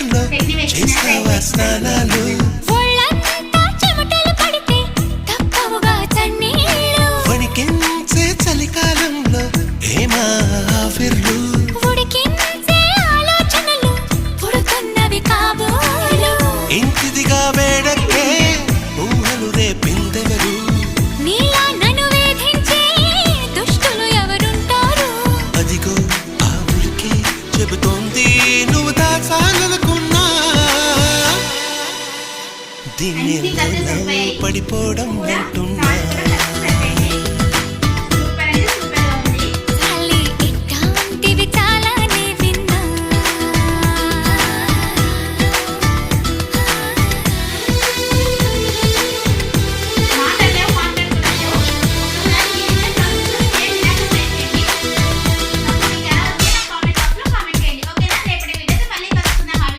సమ్మర్లో చేస్తావా స్నానాలు వణికించే చలికాలంలో ఏమా ఆవిర్లు ఇంటిదిగా వేడక్కే ఊహలు రేపిందెవరు? నీలా నన్ను వేధించే పడిపోవడం అంటున్నా